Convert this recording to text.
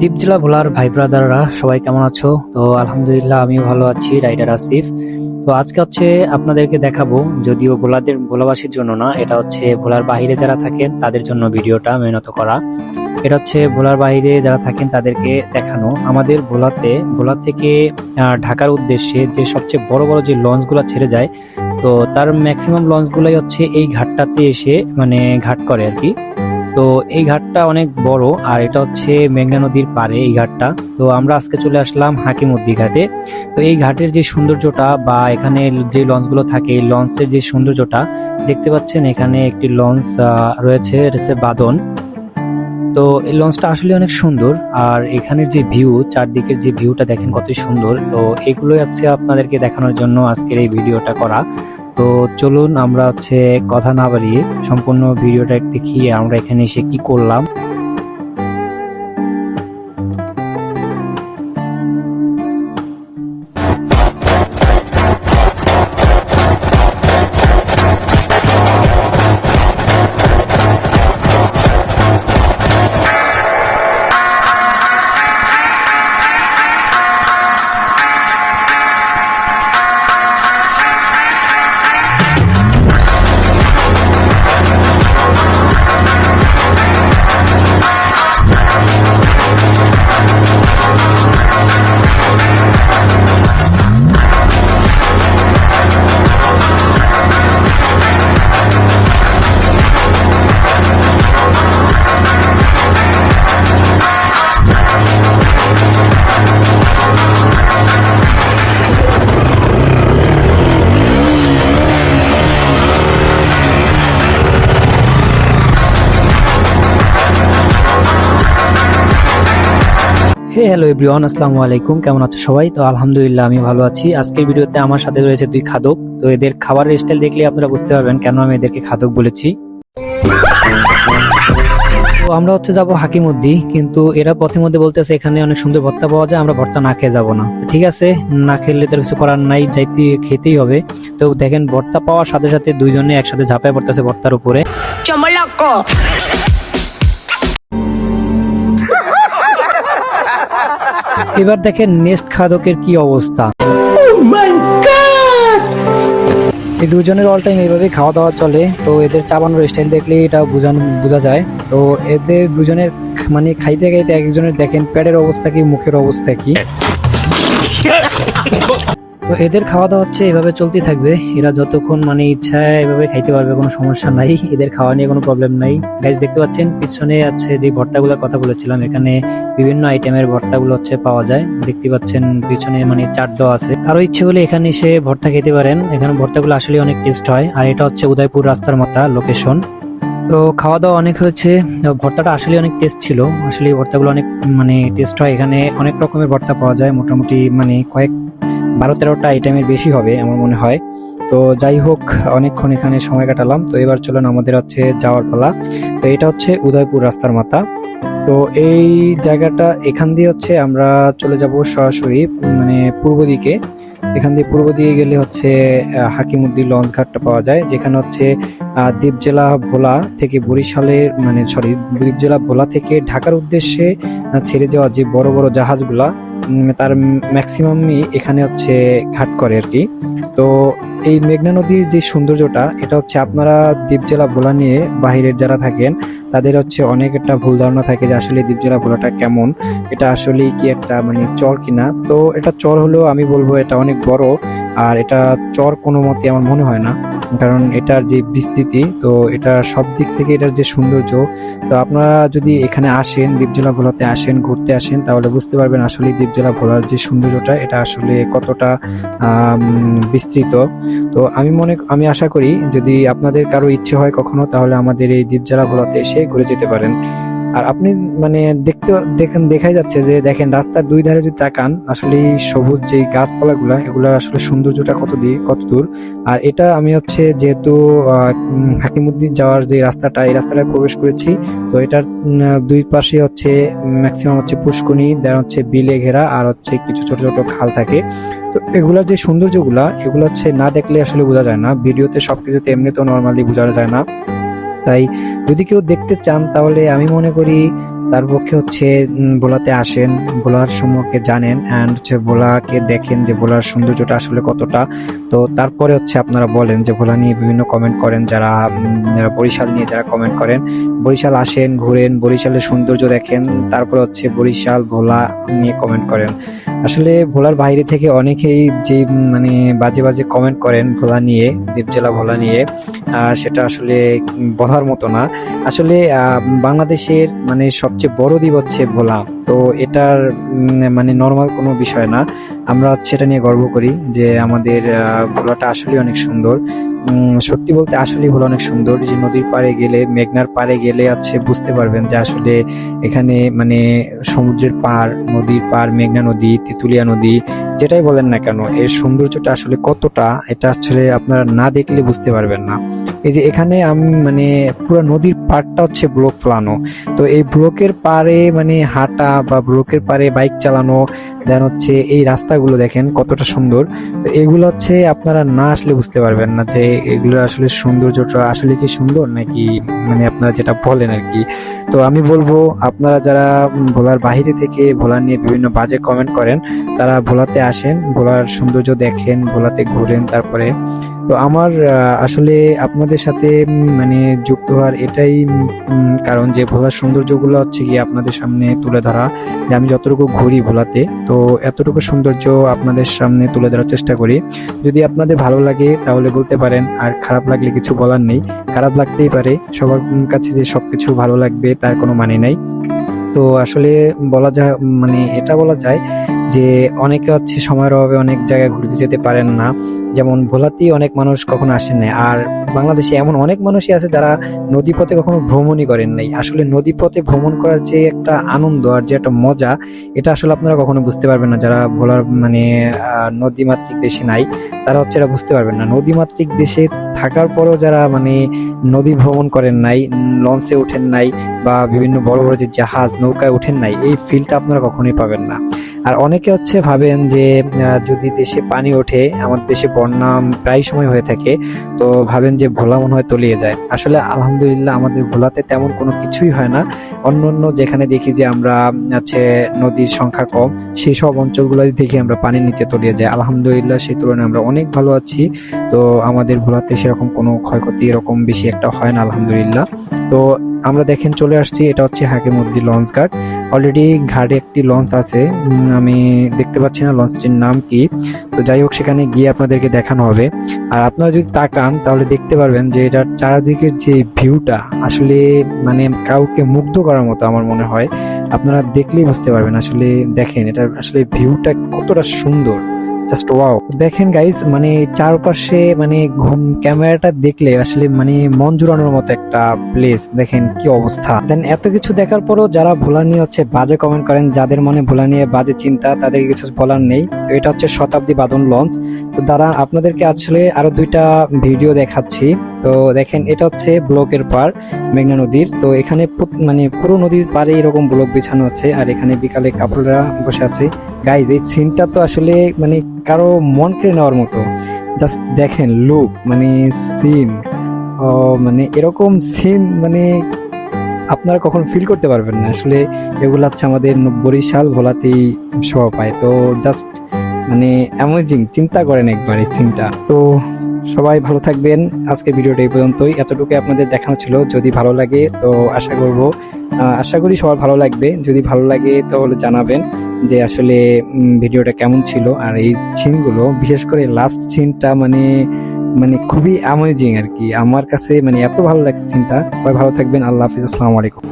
দ্বীপ জেলা ভোলার ভাই ব্রাদাররা, সবাই কেমন আছো? তো আলহামদুলিল্লাহ, আমিও ভালো আছি, রাইডার আসিফ। তো আজকে হচ্ছে আপনাদেরকে দেখাবো, যদিও ভোলাদের, ভোলাবাসীর জন্য না, এটা হচ্ছে ভোলার বাইরে যারা থাকেন, তাদের জন্য ভিডিওটা মেহনত করা। এটা হচ্ছে ভোলার বাইরে যারা থাকেন, তাদেরকে দেখানো। আমাদের ভোলাতে, ভোলা থেকে ঢাকার উদ্দেশ্যে যে সবচেয়ে বড় বড় যে লঞ্চগুলো ছেড়ে যায়, তো তার ম্যাক্সিমাম লঞ্চগুলোই হচ্ছে এই ঘাটটাতে এসে মানে ঘাট করে আর কি। তো এই ঘাটটা অনেক বড়, আর এটা হচ্ছে মেঘনা নদীর পারে এই ঘাটটা। তো আমরা আজকে চলে আসলাম হাকিমুদ্দি ঘাটে। তো এই ঘাটের যে সৌন্দর্যটা বা এখানে যে লঞ্চগুলো থাকে, এই লঞ্চের যে সৌন্দর্যটা, দেখতে পাচ্ছেন এখানে একটি লঞ্চ রয়েছে, এটা হচ্ছে বাদন। তো এই লঞ্চটা আসলে অনেক সুন্দর, আর এখানের যে ভিউ, চারদিকের যে ভিউটা দেখেন কতই সুন্দর। তো এগুলোই আছে আপনাদেরকে দেখানোর জন্য আজকের এই ভিডিওটা করা। তো চলুন আমরা হচ্ছে কথা না বাড়িয়ে সম্পূর্ণ ভিডিওটা দেখিয়ে আমরা এখানে এসে কি করলাম। হে হ্যালো এভরিওয়ান, আসসালামু আলাইকুম। কেমন আছো সবাই? তো আলহামদুলিল্লাহ, আমি ভালো আছি। আজকের ভিডিওতে আমার সাথে রয়েছে দুই খাদক। তো এদের খাবারের স্টাইল দেখলে আপনারা বুঝতে পারবেন কেন আমি এদেরকে খাদক বলেছি। তো আমরা হচ্ছে যাব হাকিমুদ্দি কিন্তু এরা পথে মধ্যে বলতেছে এখানে অনেক সুন্দর ভর্তা পাওয়া যায়, আমরা ভর্তা না খেয়ে যাব না। ঠিক আছে, না খেলে তো কিছু করার নাই, যাইতে খেতেই হবে। তো দেখেন, ভর্তা পাওয়ার সাথে সাথে দুইজনে একসাথে ঝাঁপায় পড়তেছে ভর্তার উপরে। Chomoloco. এবার দেখেন নেস্ট খাদকের কি অবস্থা। এই দুজনের অল টাইম এইভাবে খাওয়া দাওয়া চলে। তো এদের চাবানোর স্টাইল দেখলে এটা বোঝানো বোঝা যায়। তো এদের দুজনের মানে খাইতে খাইতে একজনের দেখেন প্যাডের অবস্থা কি মুখের অবস্থা কি। তো এদের খাওয়া দাওয়া হচ্ছে এভাবে চলতেই থাকবে। এরা যতক্ষণ মানে ইচ্ছা এভাবে খাইতে পারবে কোনো সমস্যা নাই। এদের খাওয়া নিয়ে কোনো প্রবলেম নাই। গাইজ দেখতে পাচ্ছেন, পিছনে আছে যে ভর্তাগুলোর কথা বলেছিলাম, এখানে বিভিন্ন আইটেমের ভর্তাগুলো হচ্ছে পাওয়া যায়। দেখতে পাচ্ছেন, পিছনে মানে চাট দেওয়া আছে। কারও ইচ্ছে হলে এখানে এসে ভর্তা খেতে পারেন। এখানে ভর্তাগুলো আসলে অনেক টেস্ট হয়। আর এটা হচ্ছে উদয়পুর রাস্তার মাথা লোকেশন তো খাওয়া দাওয়া অনেক হয়েছে। ভর্তাটা আসলে অনেক টেস্ট ছিল। আসলে ভর্তাগুলো অনেক মানে টেস্ট হয়। এখানে অনেক রকমের ভর্তা পাওয়া যায়। মোটামুটি মানে কয়েক বারো তেরোটা আইটেমের বেশি হবে আমার মনে হয়। তো যাই হোক অনেকক্ষণ এখানে সময় কাটালাম। তো এবার চলুন আমাদের হচ্ছে যাওয়ার পালা। তো এটা হচ্ছে উদয়পুর রাস্তার মাথা। তো এই জায়গাটা এখান দিয়ে হচ্ছে আমরা চলে যাব সরাসরি মানে পূর্ব দিকে। এখান দিয়ে পূর্ব দিকে গেলে হচ্ছে আহ, হাকিমুদ্দিন লঞ্চ ঘাটটা পাওয়া যায় যেখানে হচ্ছে দ্বীপ জেলা ভোলা থেকে বরিশালের মানে সরি দ্বীপ জেলা ভোলা থেকে ঢাকার উদ্দেশ্যে ছেড়ে যাওয়া যে বড় বড় জাহাজগুলা তার ম্যাক্সিমামই এখানে হচ্ছে ঘাট করে আর কি। তো এই মেঘনা নদীর যে সৌন্দর্যটা, এটা হচ্ছে আপনারা দ্বীপ জেলা ভোলা নিয়ে বাহিরের যারা থাকেন, তাদের হচ্ছে অনেক একটা ভুল ধারণা থাকে যে আসলে দ্বীপ জেলা ভোলাটা কেমন, এটা আসলে কি একটা মানে চর কিনা। তো এটা চর হলেও আমি বলব এটা অনেক বড়, আর এটা চর কোনো মতে আমার মনে হয় না। কারণ এটার যে বিস্তৃতি, তো এটা সব দিক থেকে এটার যে সৌন্দর্য, তো আপনারা যদি এখানে আসেন, দ্বীপজেলা ভোলাতে আসেন, ঘুরতে আসেন, তাহলে বুঝতে পারবেন আসলে দ্বীপজেলা ভোলার যে সৌন্দর্যটা, এটা আসলে কতটা বিস্তৃত। তো আমি মনে, আমি আশা করি যদি আপনাদের কারও ইচ্ছে হয় কখনো, তাহলে আমাদের এই দ্বীপজেলা ভোলাতে এসে ঘুরে যেতে পারেন। আর আপনি মানে দেখতে, দেখেন, দেখাই যাচ্ছে যে দেখেন রাস্তার দুই ধারে যদি তাকান, আসলে সবুজ যে গাছপালাগুলা এগুলার আসলে সৌন্দর্যটা কত দিয়ে, কত দূর। আর এটা আমি হচ্ছে যেহেতু হাকিমুদ্দিন যাওয়ার যে রাস্তাটা, এই রাস্তাটায় প্রবেশ করেছি। তো এটার দুই পাশে হচ্ছে ম্যাক্সিমাম হচ্ছে পুষ্কনি দেন হচ্ছে বিলে ঘেরা, আর হচ্ছে কিছু ছোট ছোট খাল থাকে। তো এগুলার যে সৌন্দর্যগুলা, এগুলো হচ্ছে না দেখলে আসলে বোঝা যায় না। ভিডিওতে সবকিছুতে এমনি তো নর্মালি বোঝা যায় না। তাই যদি কেউ দেখতে চান, তাহলে আমি মনে করি তার পক্ষে হচ্ছে ভোলাতে আসেন। ভোলার সম্পর্কে জানেন অ্যান্ড হচ্ছে ভোলাকে দেখেন যে বোলার সৌন্দর্যটা আসলে কতটা। তো তারপরে হচ্ছে আপনারা বলেন যে ভোলা নিয়ে বিভিন্ন কমেন্ট করেন, যারা বরিশাল নিয়ে যারা কমেন্ট করেন। বরিশাল আসেন, ঘুরেন, বরিশালের সৌন্দর্য দেখেন, তারপরে হচ্ছে বরিশাল, ভোলা নিয়ে কমেন্ট করেন। আসলে ভোলার বাইরে থেকে অনেকেই যে মানে বাজে বাজে কমেন্ট করেন ভোলা নিয়ে দ্বীপ জেলা ভোলা নিয়ে সেটা আসলে বলার মতো না। আসলে বাংলাদেশের মানে সবচেয়ে বড় দ্বীপ হচ্ছে ভোলা। তো এটার মানে নর্মাল কোনো বিষয় না। আমরা এটা নিয়ে গর্ব করি যে আমাদের ভোলাটা আসলে অনেক সুন্দর। সত্যি বলতে আসলে হলো অনেক সুন্দর। যে নদীর পাড়ে গেলে, মেঘনার পাড়ে গেলে আছে, বুঝতে পারবেন যে আসলে এখানে মানে সমুদ্রের পাড়, নদীর পাড়, মেঘনা নদী, তেঁতুলিয়া নদী, যেটাই বলেন না কেন, এর সৌন্দর্যটা আসলে কতটা, এটা আসলে আপনারা না দেখলে বুঝতে পারবেন না। এই যে এখানে আমি মানে পুরো নদীর পাড়টা হচ্ছে ব্লক ফেলানো। তো এই ব্লকের পাড়ে মানে হাঁটা বা ব্লকের পাড়ে বাইক চালানো, দেন হচ্ছে এই রাস্তাগুলো দেখেন কতটা সুন্দর। তো এগুলো হচ্ছে আপনারা না আসলে বুঝতে পারবেন না যে এগুলো আসলে সৌন্দর্যটা আসলে কি সুন্দর নাকি মানে আপনারা যেটা বলেন আর কি। তো আমি বলব, আপনারা যারা ভোলার বাইরে থেকে ভোলা নিয়ে বিভিন্ন বাজে কমেন্ট করেন, তারা ভোলাতে আসেন, ভোলার সৌন্দর্য দেখেন, ভোলাতে ঘুরেন তারপরে। তো আমার আসলে আপনাদের সাথে মানে যুক্ত হওয়ার এটাই কারণ যে ভোলার সৌন্দর্যগুলো হচ্ছে কি আপনাদের সামনে তুলে ধরা, যে আমি যতটুকু ঘুরি ভোলাতে, তো এতটুকু সৌন্দর্য আপনাদের সামনে তুলে ধরার চেষ্টা করি। যদি আপনাদের ভালো লাগে, তাহলে বলতে পারেন, আর খারাপ লাগলে কিছু বলার নেই। খারাপ লাগতেই পারে, সবার কাছে যে সবকিছু ভালো লাগবে, তার কোনো মানে নাই। তো আসলে বলা যায় মানে এটা বলা যায় যে অনেকে হচ্ছে সময়ের অভাবে অনেক জায়গায় ঘুরতে যেতে পারেন না। যেমন ভোলাতেই অনেক মানুষ কখনো আসেন না আর বাংলাদেশে এমন অনেক মানুষই আছে যারা নদীপথে কখনো ভ্রমণই করেন নাই। আসলে নদীপথে ভ্রমণ করার যে একটা আনন্দ আর যে একটা মজা, এটা আসলে আপনারা কখনো বুঝতে পারবেন না। যারা ভোলার মানে নদীমাতৃক দেশে নাই, তারা হচ্ছে এটা বুঝতে পারবেন না। নদীমাতৃক দেশে থাকার পরেও যারা মানে নদী ভ্রমণ করেন নাই, লঞ্চে ওঠেন নাই বা বিভিন্ন বড় বড় যে জাহাজ নৌকায় ওঠেন নাই, এই ফিলটা আপনারা কখনোই পাবেন না। আর অনেকে হচ্ছে ভাবেন যে যদি দেশে পানি ওঠে, আমাদের দেশে বন্যা প্রায় সময় হয়ে থাকে, তো ভাবেন যে ভোলা মনে হয় তলিয়ে যায়। আসলে আলহামদুলিল্লাহ আমাদের ভোলাতে তেমন কোনো কিছুই হয় না। অন্য অন্য যেখানে দেখি যে আমরা আছে নদীর সংখ্যা কম, সেই সব অঞ্চলগুলো দেখি আমরা পানির নিচে তলিয়ে যাই। আলহামদুলিল্লাহ, সেই তুলনায় আমরা অনেক ভালো আছি। তো আমাদের ভোলাতে সেরকম কোনো ক্ষয়ক্ষতি এরকম বেশি একটা হয় না, আলহামদুলিল্লাহ। তো আমরা দেখেন চলে আসছি, এটা হচ্ছে হাকিমুদ্দি লঞ্চ ঘাট। অলরেডি ঘাটে একটি লঞ্চ আছে আমি দেখতে পাচ্ছি না লঞ্চটির নাম কি। তো যাই হোক, সেখানে গিয়ে আপনাদেরকে দেখানো হবে। আর আপনারা যদি তাকান, তাহলে দেখতে পারবেন যে এটার চারিদিকের যে ভিউটা, আসলে মানে কাউকে মুগ্ধ করার মতো আমার মনে হয়। আপনারা দেখলেই বুঝতে পারবেন আসলে, দেখেন এটা আসলে ভিউটা কতটা সুন্দর। জাস্ট ওয়াও দেখেন গাইজ মানে চারপাশে মানে ঘুম, ক্যামেরাটা দেখলে আসলে মানে মন জুড়ানোর মতো একটা প্লেস দেখেন কি অবস্থা। দেন এত কিছু দেখার পরও যারা ভোলা নিয়ে হচ্ছে বাজে কমেন্ট করেন, যাদের মনে ভোলা নিয়ে বাজে চিন্তা, তাদের কিছু বলার নেই। তো এটা হচ্ছে শতাব্দী বাদন লঞ্চ তো দ্বারা আপনাদেরকে আসলে আরও দুইটা ভিডিও দেখাচ্ছি। তো দেখেন, এটা হচ্ছে ব্লকের পার, মেঘনা নদীর। তো এখানে মানে পুরো নদীর পাড়ে এরকম ব্লক বিছানো আছে, আর এখানে বিকালে কাপড়রা বসে আছে। গাইজ এই সিনটা তো আসলে মানে কারও মন কেড়ে নেওয়ার মতো। জাস্ট দেখেন লুক মানে সিন মানে এরকম সিন মানে আপনারা কখন ফিল করতে পারবেন না। আসলে এগুলো হচ্ছে আমাদের বরিশাল ভোলাতেই শোভা পায়। তো জাস্ট মানে অ্যামেজিং চিন্তা করেন একবার এই সিনটা তো সবাই ভালো থাকবেন। আজকে ভিডিওটা এই পর্যন্তই। এতটুকু আপনাদের দেখানো ছিল। যদি ভালো লাগে, তো আশা করব আশা করি সবার ভালো লাগবে। যদি ভালো লাগে, তাহলে জানাবেন যে আসলে ভিডিওটা কেমন ছিল। আর এই সিনগুলো, বিশেষ করে লাস্ট সিনটা মানে মানে খুবই অ্যামেজিং আর কি। আমার কাছে মানে এত ভালো লাগছে সিনটা। সবাই ভালো থাকবেন। আল্লাহ হাফিজ। আসসালামু আলাইকুম।